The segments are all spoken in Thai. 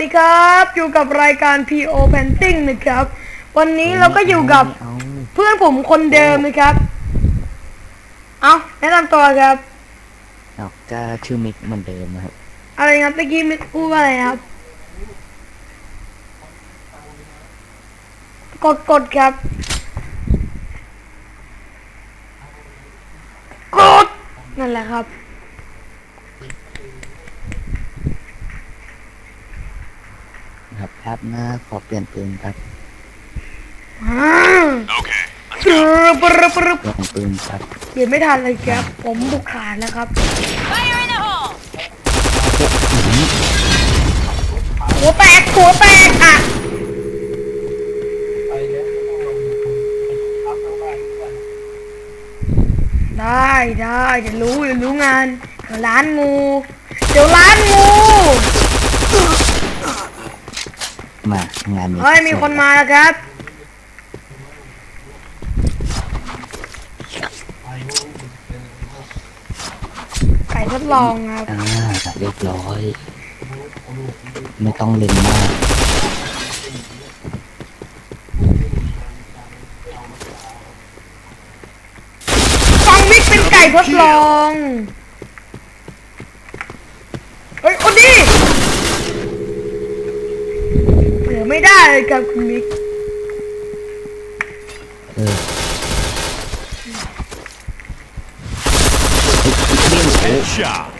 วัสดีครับ อยู่กับรายการ PO Painting นะครับ วันนี้เราก็อยู่กับเอาเพื่อนผมคนเดิมนะครับ เอาแนะนำตัวครับเอาก็ชื่อมิกเหมือนเดิมนะครับ อะไรครับเมื่อกี้มิกพูดว่าอะไรครับ กดกดครับ กด นั่นแหละครับ ครับแป๊บหน้าขอเปลี่ยนปืนครับอ่าปรึบปรึบปรึบเปลี่ยนปืนครับเปลี่ยนไม่ทันเลยครับ ผมบุกขาดแล้วครับ Fire in the hole! หัวแตกหัวแตกอะได้ได้เดี๋ยวรู้เดี๋ยวรู้งานเดี๋ยวร้านงูเดี๋ยวร้านงู มางานนี้เฮ้ยมีคนมาแล้วครับ ไก่ทดลองครับอ่าเรียบร้อย ไม่ต้องเล่นมากฟังมิกเป็นไก่ทดลอง เฮ้ยคนนี้เหลือ ไม่ได้เลยครับคุณมิกเออเฮ้ยเล่นโอ้ Headshot.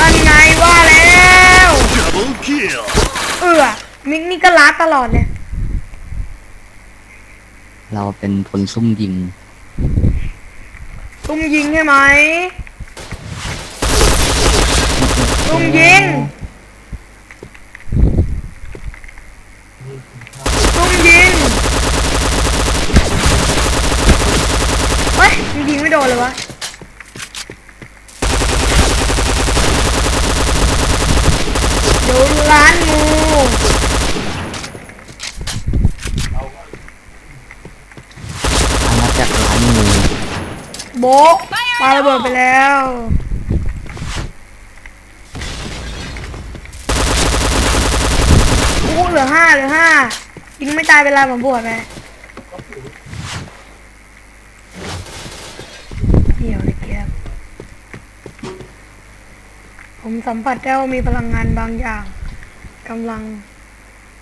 อันไงว่าแล้วเออมิกนี่ก็ล้าตลอดเลย เราเป็นคนซุ่มยิง ตุ้มยิงใช่ไหมตุ้มยิง ตุ้มยิง เฮ้ยมันยิงไม่โดนเลยวะ เดี๋ยวร้านงู อาณาจักรร้านงู โบะปาระเบิดไปแล้วโอ้เหลือห้าเหลือห้ายิงไม่ตายเวลาผมบวชไหมเดี่ยวเลยเกียบผมสัมผัสได้ว่ามีพลังงานบางอย่างกำลัง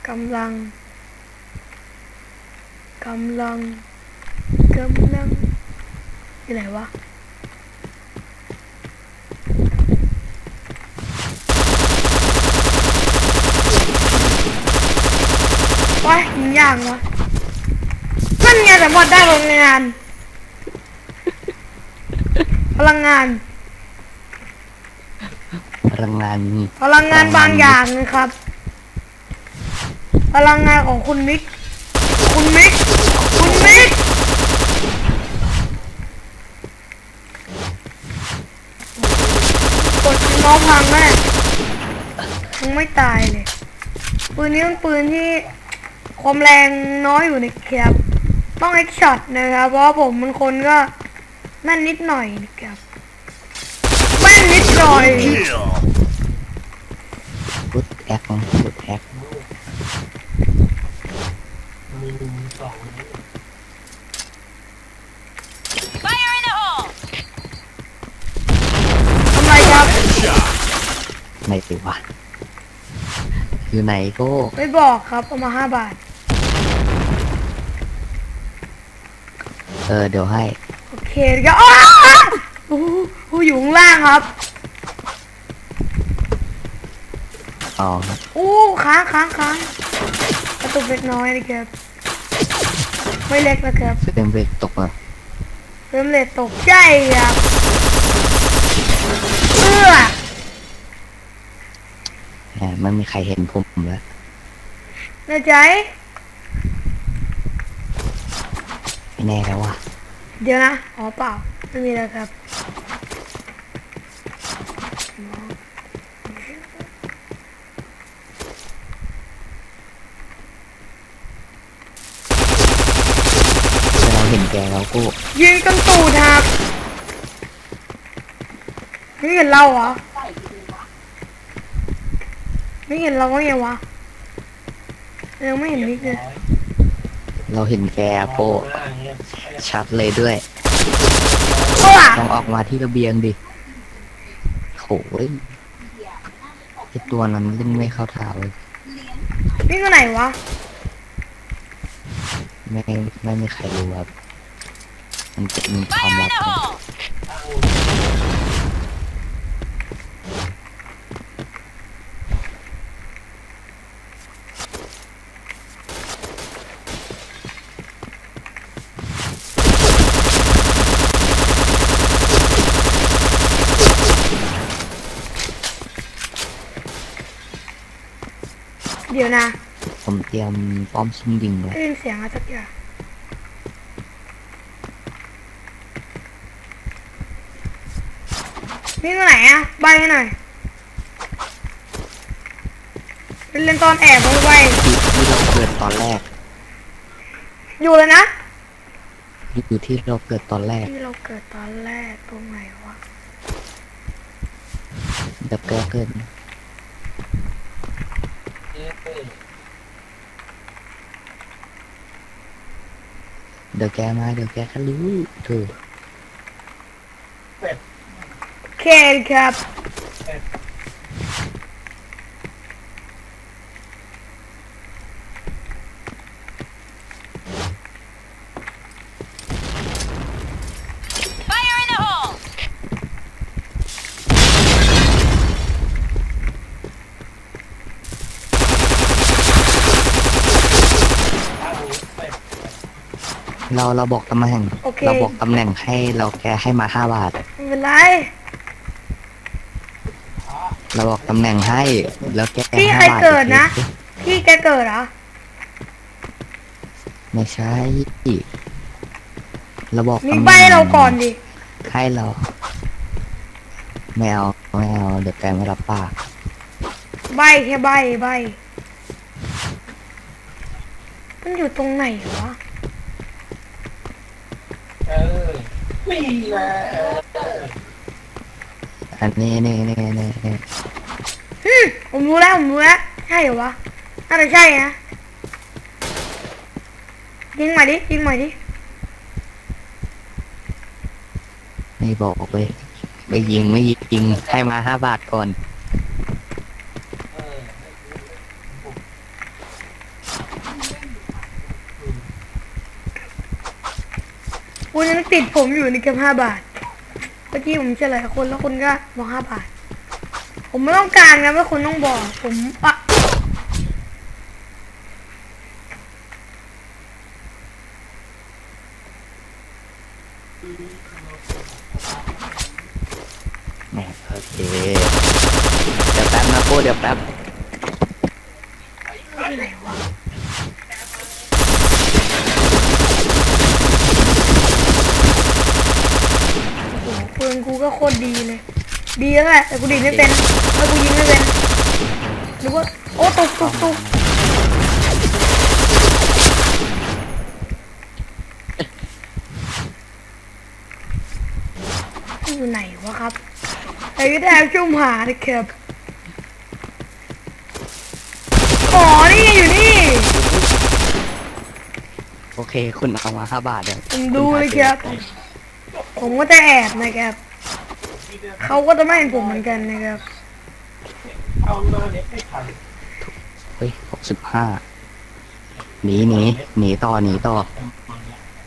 กำลังกำลังกำลัง ที่ไหนวะว้ายยิงยากวะนั่นไงแต่พอได้พลังงาน พลังงาน พลังงานพลังงานบางอย่างนะครับ พลังงานของคุณมิก คุณมิก คุณมิก กดน้องพังแม่ยังไม่ตายเลย ปืนนี้เป็นปืนที่ความแรงน้อยอยู่ในแคปต้องเอ็กช็อตนะครับ เพราะผมมันคนก็แม่นนิดหน่อยนะครับแม่นนิดหน่อย Kill. พุทแอคพุทแอค Fire in the hole! ทำไรครับ Headshot. ไม่ไปวะอยู่ไหนก็ไม่บอกครับเอามาห้าบาท เออเดี๋ยวให้โอเคก็อ้าวโอ้โหอยู่ข้างล่างครับอ๋อครับโอ้ค้างค้างค้างกระตุกเล็กน้อยนะครับไม่เล็กนะครับเต็มเวกตกอะเริ่มเลทตกใจครับเอื้อ แหม ไม่มีใครเห็นผมแล้วแน่ใจไม่แน่แล้วว่ะ เดี๋ยวนะอ๋อเปล่าไม่มีแล้วครับแต่เราเห็นแกแล้วกูยิงจนตูดหักไม่เห็นเราเหรอ ไม่เห็นเราว่าไงวะยังไม่เห็นมิกเลยเราเห็นแกโปชัดเลยด้วยโอ้ล่ะต้องออกมาที่ระเบียงดิโหยไอตัวนั้นเล่นไม่เข้าท่าเลยนี่ก็ไหนวะ ไม่ไม่มีใครรู้ครับมันเป็นความ Fire ลั in บ ดี๋ยวนะผมเตรียมป้อมซุ่มยิงเลยได้ยินเสียงอะไรสักอย่างนี่ก็ไหนอะใบให้หน่อยเล่นตอนแอบไว้ไว้ที่ที่เราเกิดตอนแรก อยู่เลยนะอยู่ที่เราเกิดตอนแรก ที่เราเกิดตอนแรกตรงไหนวะเดี๋ยวแกเกิด เดี๋ยวแกมาเดี๋ยวแกก็รู้ถูก โอเคครับ เราเราบอกตำแหน่ง โอเค เราบอกตำแหน่งให้เราแกให้มาห้าบาท ไม่เป็นไร เราบอกตำแหน่งให้ แล้วแกพี่ห้าใครบาทเกิดนะโอเคพี่แกเกิดเหรอ ไม่ใช่เราบอกมีตำแหน่งใบให้เราก่อนดิ ให้เราไม่เอาไม่เอาเดี๋ยวแกไม่รับปาก ใบแค่ใบใบ มันอยู่ตรงไหนวะ อันนี้นี่นี่นี่นี่ฮึมผมรู้แล้วผมรู้แล้วใช่เหรอวะน่าจะใช่นะยิงมาดิยิงมาดิไม่บอกเลยไม่ยิงไม่ยิงให้มาห้าบาทก่อน คุณยัง ติดผมอยู่ในเกือบห้าบาท เมื่อกี้ผมเฉลยคุณแล้วคุณก็บอกห้าบาท ผมไม่ต้องการนะว่าคุณต้องบอก ผมอะโอเค เดี๋ยวแป๊บนะโก้เดี๋ยวแป๊บ อะไรวะ โอ้โหปืน กูก็โคตรดีเลย ดีแล้วแหละแต่กูดีดไม่เป็นแล้วกูยิงไม่เป็นหรือว่าโอ้ตุกตุกตุกอยู่ไหนวะครับไอ้ก็ได้ชุ่มหานะครับอ๋อนี่ไงอยู่นี่ โอเค คุณเอามาห้าบาทเดี๋ยวผมดูเลยครับ ผมก็จะแอบนะครับ เขาก็จะไม่เห็นผมเหมือนกันนะครับเฮ้ยหกสิบห้าหนีหนีหนีต่อหนีต่อ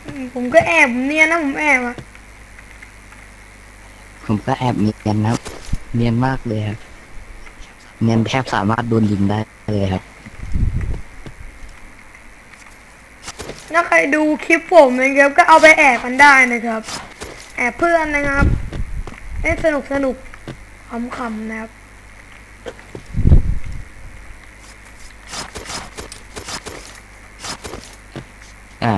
อืมผมก็แอบผมเนียนนะผมแอบอะผมก็แอบเนียนนะครับ เนียนมากเลยครับ เนียนแทบสามารถโดนยิงได้เลยครับ ถ้าใครดูคลิปผมนะครับก็เอาไปแอบกันได้นะครับ แอบเพื่อนนะครับ เล่นสนุกสนุกขำๆนะครับอ่า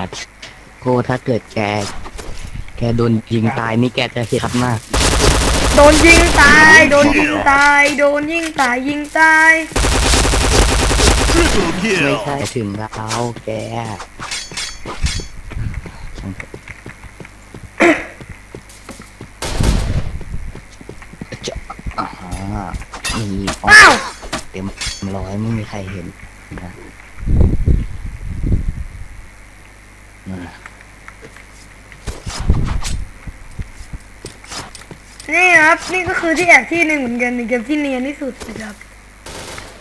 โก้ถ้าเกิดแก แกโดนยิงตายนี่แกจะเสียดมาก โดนยิงตาย โดนยิงตาย โดนยิงตายยิงตาย Triple ไม่ kill. ใช่ถึงเราแกช่างเถอะ อ้าวเต็มร้อยไม่มีใครเห็นนะนะนี่ครับ นี่ก็คือที่แอบที่หนึ่งเหมือนกันในเกมที่เนียนที่สุดนะครับ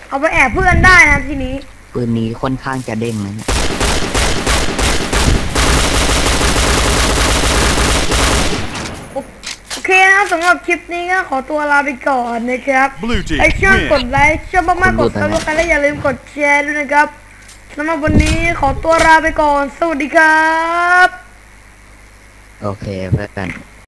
เอาไปแอบเพื่อนได้นะทีนี้ปืนนี้ค่อนข้างจะเด้งนะ เนี่ยโอเคนะครับสำหรับคลิปนี้ก็ขอตัวลาไปก่อนนะครับ Blue team ไอช่วยก win. ดไลค์ชอบมากๆกดซับสไครต์และอย่าลืมกดแชร์ด้วยนะครับสำหรับวันนี้ขอตัวลาไปก่อน สวัสดีครับ โอเคเพื่อน